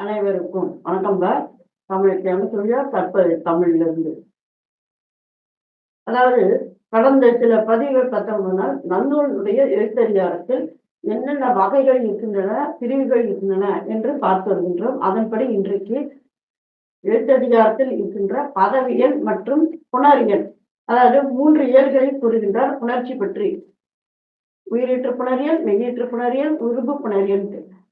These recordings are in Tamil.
அனைவருக்கும் வணக்கங்க தமிழ் சொல்லியா தற்போது தமிழ்ல இருந்து அதாவது கடந்த சில பதிவுகள் பார்த்தோம்னா நன்னூலுடைய எழுத்தறியாரத்தில் என்னென்ன வகைகள் இருக்கின்றன பிரிவுகள் இருக்கின்றன என்று பார்த்து வருகின்றோம். அதன்படி இன்றைக்கு எழுத்ததிகாரத்தில் இருக்கின்ற பதவியல் மற்றும் புணரியல் அதாவது மூன்று இயல்களில் கூறுகின்றார் புணர்ச்சி பற்றி. உயிரீற்று புணரியல் மெய்யீற்று புணரியல் உருபு புணரியல்.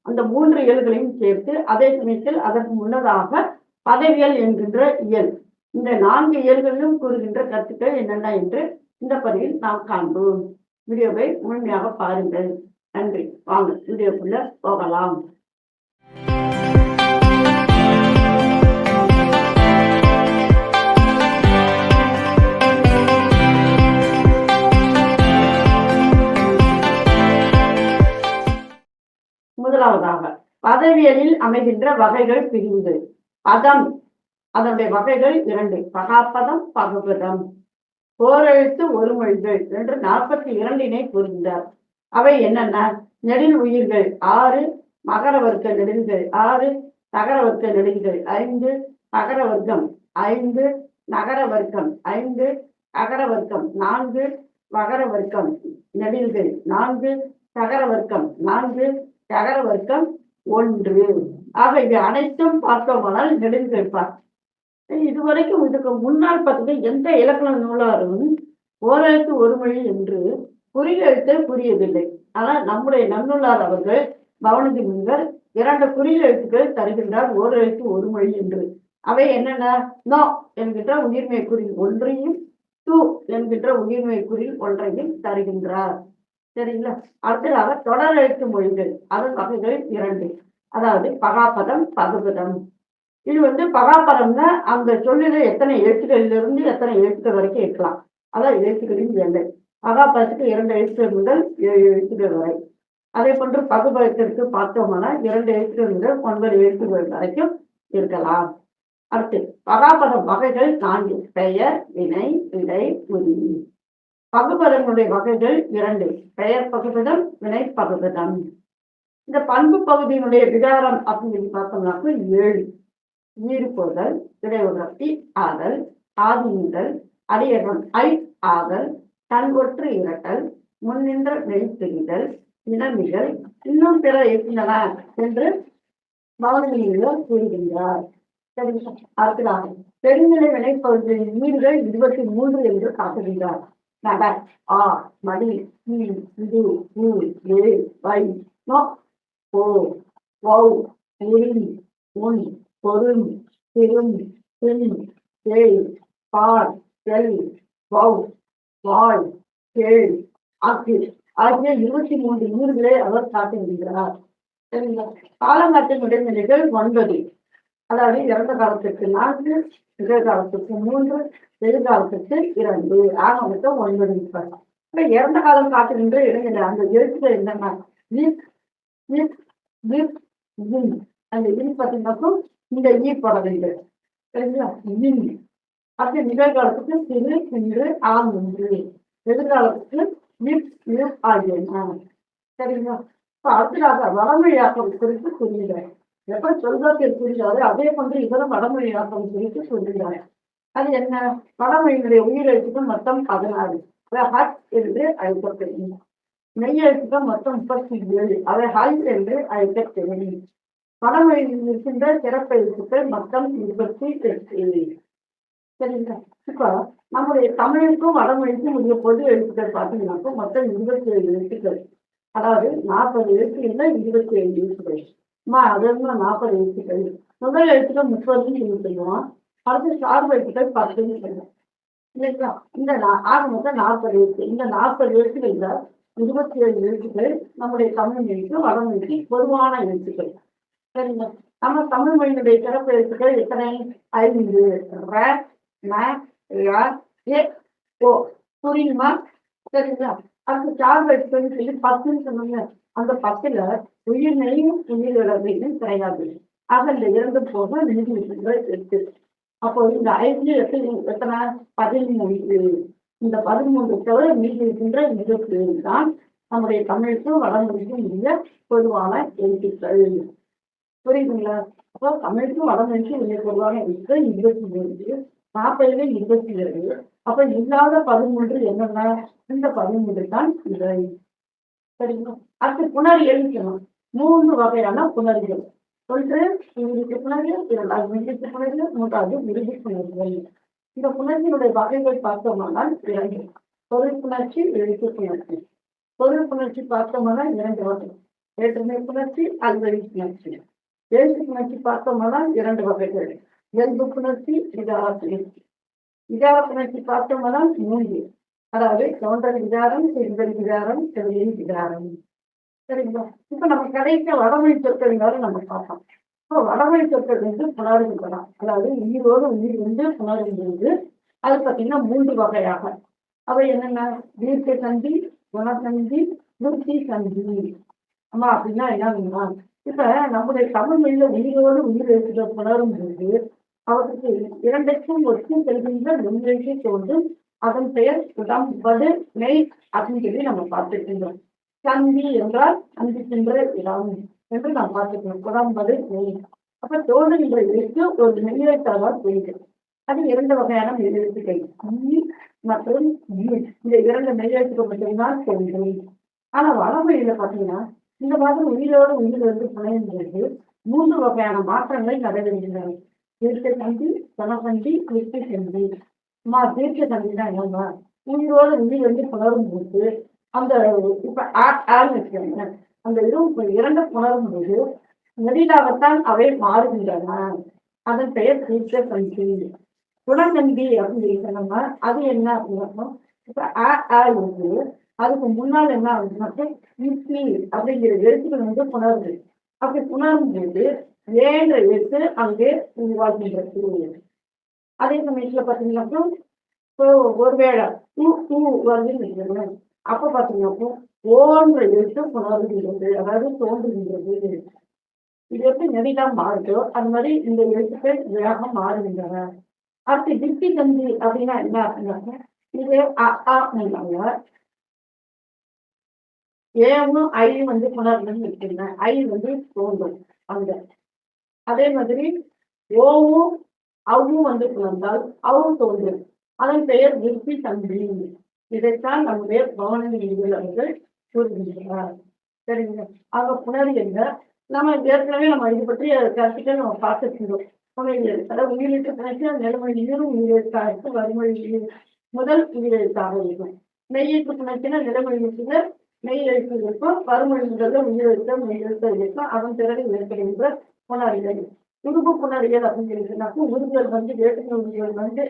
அந்த மூன்று இயல்களையும் சேர்த்து அதே சமயத்தில் அதற்கு முன்னதாக பதவியல் என்கின்ற இயல். இந்த நான்கு இயல்களிலும் கூறுகின்ற கருத்துக்கள் என்னென்ன என்று இந்த பதிவில் நாம் காண்போம். வீடியோவை முழுமையாக பாருங்கள். நன்றி. வாங்க வீடியோக்குள்ள போகலாம். பதவியலில் அமைகின்ற வகைகள் பிரிந்து. பதம் அதனுடைய வகைகள் இரண்டு. பகாப்பதம் பகுபதம். ஓரெழுத்து ஒரு மொழிகள் என்று நாற்பத்தி இரண்டினை கூறுகின்றார். அவை என்னென்ன? நெடில் உயிர்கள் ஆறு மகர வர்க்க நெடில்கள் ஆறு நகர வர்க்க நெடில்கள் ஐந்து தகர வர்க்கம் ஐந்து நகர வர்க்கம் ஐந்து நகர வர்க்கம் நான்கு மகர வர்க்கம் நெடில்கள் நான்கு நகர வர்க்கம் நான்கு நகர வர்க்கம் ஒன்று. ஆக இது அனைத்தும் பார்த்தோமானால் நெடுங்கட்பார் இதுவரைக்கும் இதுக்கு முன்னால் பார்த்தீங்கன்னா எந்த இலக்கண நூலாரும் ஓரெழுத்து ஒரு மொழி என்று குறியெழுத்து புரியவில்லை. ஆனால் நம்முடைய நன்னூலார் அவர்கள் பவனதி முனிவர் இரண்டு குறியெழுத்துக்கள் தருகின்றார் ஓரெழுத்து ஒரு மொழி என்று. அவை என்னென்ன? நோ என்கின்ற உயிர்மை குறி ஒன்றையும் டூ என்கின்ற உயிர்மை குறி ஒன்றையும் தருகின்றார். சரிங்களா அடுத்ததாக தொடர் எழுத்து மொழிகள் அதன் வகைகள் இரண்டு. அதாவது பகாபதம் பகுபதம். இது வந்து பகாபதம்னா அந்த சொல்லில எத்தனை எழுத்துக்களில் இருந்து எத்தனை எழுத்துக்கள் வரைக்கும் இருக்கலாம். அதான் எழுத்துக்களின் எல்லை. பகாபதத்துக்கு இரண்டு எழுத்துக்கள் முதல் ஏழு எழுத்துக்கள் வரை. அதே போன்று பகுபதத்திற்கு பார்த்தோம்னா இரண்டு எழுத்துக்கள் முதல் ஒன்பது எழுத்துக்கள் வரைக்கும் இருக்கலாம். அடுத்து பகாபதம் வகைகள் நான்கு. பெயர் வினை விடை உரிமை பகுபதங்களுடைய வகைகள் இரண்டு. பெயர் பகுபதம் வினை பகுபதம். இந்த பண்பு பகுதியினுடைய விகாரம் அப்படின்னு சொல்லி பார்த்தோம்னாக்க ஏழு. ஈடுபோதல் இடையுணர்த்தி ஆதல் ஆதிமுதல் அடியகம் ஐ ஆதல் தன்கொற்று இரட்டல் முன்னின்ற நெய்த்தெறிதல் இனமிகள் இன்னும் பிற இருக்கின்றன என்று பவனியில் கூறுகின்றார். சரி அடுத்ததாக. பெருநிலை வினைப்பகுதியின் ஈடுகள் இருபத்தி மூன்று என்று காட்டுகின்றார். நட ஆ மடி இது ஊ ஏ வை நோ ஓ வௌ உரி உன் பொருள் திரும் பின் கேள் பால் செல் வௌ வாழ் கேள் ஆக்கு ஆகிய இருபத்தி மூன்று நூல்களை அவர் காட்டுகின்றார் சரிங்களா காலங்காட்டின் இடைநிலைகள் ஒன்பது அதாவது இறந்த காலத்துக்கு நான்கு நிகழ்காலத்துக்கு மூன்று எதிர்காலத்துக்கு இரண்டு. ஆக மொத்தம் ஒன்பது முப்பது இப்ப இறந்த காலம் காட்டுகின்ற இடைநிலை அந்த எழுத்துக்கள் என்னன்னா அந்த இன் பார்த்தீங்கன்னாக்கும் இந்த ஈ படவைகள் சரிங்களா? இன் அடுத்த நிகழ்காலத்துக்கு சிறு இன்று ஆம் என்று எதிர்காலத்துக்கு லிப் லிப் ஆகியன. சரிங்களா? இப்ப அடுத்ததாக வடமொழியாக்கம் குறித்து கூறுகிறேன் எப்ப சொல்வத்தில் புரிஞ்சாரு அதே போன்று இதரும் வடமொழியாக்கம் குறித்து சொல்லுகிறார் அது என்ன? வடமொழியினுடைய உயிரெழுத்துக்கள் மொத்தம் பதினாறு. ஹட் என்று அழைக்கப்படும். மெய்யெழுத்துக்கள் மொத்தம் முப்பத்தி ஏழு அவை ஹல் என்று அழைக்கப்படும். வடமொழியில் இருக்கின்ற சிறப்பு எழுத்துக்கள் மொத்தம் இருபத்தி எட்டு சரிங்களா? இப்ப நம்முடைய தமிழுக்கும் வடமொழிக்கும் உரிய பொது எழுத்துக்கள் பார்த்தீங்கன்னாக்கா மொத்தம் இருபத்தி ஏழு எழுத்துக்கள். அதாவது நாற்பது எழுத்துக்கள்ல இருபத்தி ஏழு எழுத்துக்கள். அம்மா அது நாற்பது எழுத்துக்கள். முதல் எழுத்துக்கள் முப்பதுன்னு சொல்லி சொல்லுவோம். அடுத்து சார்பு எழுத்துக்கள் பத்துன்னு சொல்லுவோம். இல்லைங்களா? இந்த ஆக மொத்தம் நாற்பது எழுத்து. இந்த நாற்பது எழுத்துக்கள்ல இருபத்தி ஏழு எழுத்துக்கள் நம்முடைய தமிழ் மொழிக்கு வடமொழிக்கு பொதுவான எழுத்துக்கள். சரிங்களா? நம்ம தமிழ் மொழியினுடைய சிறப்பு எழுத்துக்கள் எத்தனை? ஐந்து. ர ந ஓ. புரியுமா சரிங்களா? அதுக்கு சார்பு எழுத்துக்கள் சொல்லி பத்துன்னு சொன்னீங்க அந்த பத்துல உயிர்நெயும் உயிரிழமையும் கிடையாது. ஆக இந்த போக நிதி விஷயங்கள் இருக்கு. அப்போ இந்த ஐந்து எத்தனை எத்தனை பதிமூன்று இந்த பதிமூன்று தவிர மீதி இருக்கின்ற இருபத்தி தான் நம்முடைய தமிழுக்கும் வடமொழிக்கும் உரிய பொதுவான எழுத்துக்கள். புரியுதுங்களா? அப்போ தமிழுக்கும் வடமொழிக்கும் உள்ள பொதுவான எழுத்து இருபத்தி மூன்று நாற்பதுல இருபத்தி ஏழு. அப்ப இல்லாத பதிமூன்று என்னென்ன? இந்த பதிமூன்று தான் இவை. சரிங்களா? அடுத்து புணர் எழுதிக்கணும். மூன்று வகையான புணர்கள் ஒன்று இங்கிலீஷ் புணர்கள் இரண்டாவது இங்கிலீஷ் புணர்கள் மூன்றாவது விருது புணர்கள் இந்த புணர்ச்சியினுடைய வகைகள் பார்த்தோமானால் இரண்டு. பொருள் புணர்ச்சி எழுத்து புணர்ச்சி. பொருள் புணர்ச்சி பார்த்தோமானால் இரண்டு வகை. வேற்றுமை புணர்ச்சி அல்வழி புணர்ச்சி. எழுத்து புணர்ச்சி பார்த்தோமானால் இரண்டு வகைகள். இயல்பு புணர்ச்சி இதார புணர்ச்சி. இதார புணர்ச்சி பார்த்தோமானால் மூன்று. அதாவது தோன்றல் விகாரம் செல்வல் விகாரம் செவிலின் விகாரம். சரிங்களா? இப்ப நம்ம கடைசிய வடமொழி சொற்கள் நம்ம பார்ப்போம். இப்போ வடமொழி சொற்கள் வந்து புணருங்கலாம் அதாவது உயிரோடு உயிர் வந்து புணருங்கிறது அது பார்த்தீங்கன்னா மூன்று வகையாக. அவை என்னென்ன? தீர்க்க சந்தி குணசந்தி விருத்தி சந்தி. ஆமா அப்படின்னா என்னன்னா இப்ப நம்முடைய தமிழ்மொழியில உயிரோடு உயிர் இருக்கிற புணரும் போது அவருக்கு இரண்டுக்கும் ஒத்து செல்கின்ற நுண்ணிற்கு தோன்றும் அதன் பெயர் உடம்படு நெய் அப்படின்னு சொல்லி நம்ம பார்த்துருக்கின்றோம். சந்தி என்றால் சந்திக்கின்ற இடம் என்று நாம் பார்த்துக்கணும் உடம்படு நெய் அப்ப தோன்றுகின்ற எழுத்து ஒரு மெய்யெழுத்தாளர் தெரிகிறது அது இரண்டு வகையான மெய்யெழுத்துக்கள். ஈ மற்றும் இந்த இரண்டு நெய்யெழுத்துக்கு மட்டும்தான் தோன்றும் ஆனா வடமொழியில பாத்தீங்கன்னா இந்த மாதிரி உயிரோடு உயிர் வந்து புனையும்போது மூன்று வகையான மாற்றங்கள் நடைபெறுகின்றன தீர்க்க சந்தி சனசந்தி கிருஷ்ண சந்தி. மா தீர்க்க சந்தினா என்னன்னா உயிரோடு உயிர் வந்து புணரும் போது அந்த இப்ப ஆ- வச்சுக்கோங்க அந்த இது இரண்டு புணரும் போது நெடிலாகத்தான் அவை மாறுகின்றன. அதன் பெயர் தீர்க்க கல்வி குணநம்பி அப்படின்னு சொல்லி அது என்ன அப்படின்னா இப்ப ஆ ஆ வந்து அதுக்கு முன்னால் என்ன ஆகுதுனாக்க இட்லி அப்படிங்கிற எழுத்துக்கள் வந்து புணருது அப்படி புணரும் போது ஏன்ற எழுத்து அங்கே உருவாகின்றது. அதே சமயத்துல பாத்தீங்கன்னாக்கா இப்போ ஒருவேளை டூ டூ வருதுன்னு வச்சுக்கோங்களேன் அப்ப பாத்தீங்கன்னாக்கா ஓன்ற எழுத்து புணருகின்றது அதாவது தோன்றுகின்றது. இது எப்படி நெடிலா மாறுதோ அது மாதிரி இந்த எழுத்துக்கள் வேகம் மாறுகின்றன. அடுத்து திருப்தி தந்தி அப்படின்னா என்ன அப்படின்னாக்க இது அ அப்படின்னாங்க ஏவும் ஐ வந்து புணர்ந்துன்னு வச்சிருந்தேன் ஐ வந்து தோன்றும். அந்த அதே மாதிரி ஓவும் அவும் வந்து புணர்ந்தால் அவும் தோன்றும். அதன் பெயர் விருத்தி தம்பி. இதைத்தான் நம்முடைய பவனங்கள் அவர்கள் கூறுகின்றனர் சரிங்க. ஆக புணர் என்ற நம்ம ஏற்கனவே நம்ம இது பற்றி கருத்துக்கள் நம்ம பார்த்துருக்கிறோம். புனைவியல் அதாவது உயிரிழப்பு கணக்கில் நிலமொழி நீரும் இருக்கும் வறுமொழி முதல் உயிரெழுத்தாக இருக்கும். மெய்யெழுத்து கணக்கில் நிலமொழி மெய் எழுத்து இருக்கும். வறுமொழி முதல்ல மெய் எழுத்த இருக்கும். அதன் பிறகு ஏற்படுகின்ற புணரியல் உருவு புணரியல் அப்படின்னு சொல்லிட்டுனாக்கா வந்து வேற்றுமை உருவல் வந்து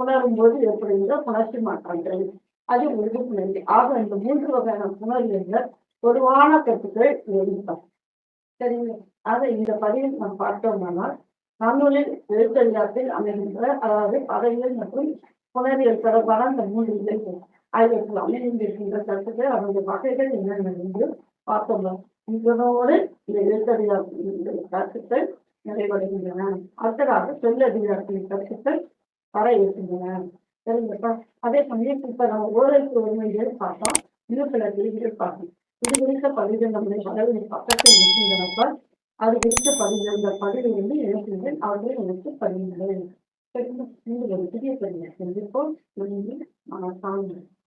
புணரும் போது ஏற்படுகின்ற புணர்ச்சி மாற்றங்கள். அது உருவு புணர்ச்சி. ஆக இந்த மூன்று வகையான புணரியல்ல பொதுவான கருத்துக்கள் எழுதிப்பார் சரிங்க ஆக இந்த பதிவில் நாம் பார்த்தோம்னா தமிழில் எழுத்தறியாத்தில் அமைகின்ற அதாவது பதவிகள் மற்றும் புணரியல் தொடர்பான அந்த மூன்று இலைகள் ஆகியவற்றில் அமைந்திருக்கின்ற கருத்துக்கள் அவருடைய வகைகள் என்னென்ன என்று பார்த்தோம்? இதனோடு இந்த எழுத்தறியாற்றின் கருத்துக்கள் நிறைவடைகின்றன. அடுத்ததாக சொல்லதிகாரத்தின் கருத்துக்கள் வர இருக்கின்றன சரிங்கப்பா. அதே சமயம் இப்ப நம்ம ஓரளவுக்கு உரிமைகள் பார்த்தோம். இன்னும் சில கேள்விகள் பார்க்கணும் இது குறித்த பதிவு நம்முடைய பதவி பக்கத்தில் இருக்கின்றனப்ப. அது குறித்த பதிவு அந்த பதிவு வந்து எழுப்புங்கள் அவர்கள் எனக்கு பதிவுகள் சரிங்களா? மீண்டும் ஒரு புதிய பதிவு சந்திப்போம். நன்றி. வணக்கம்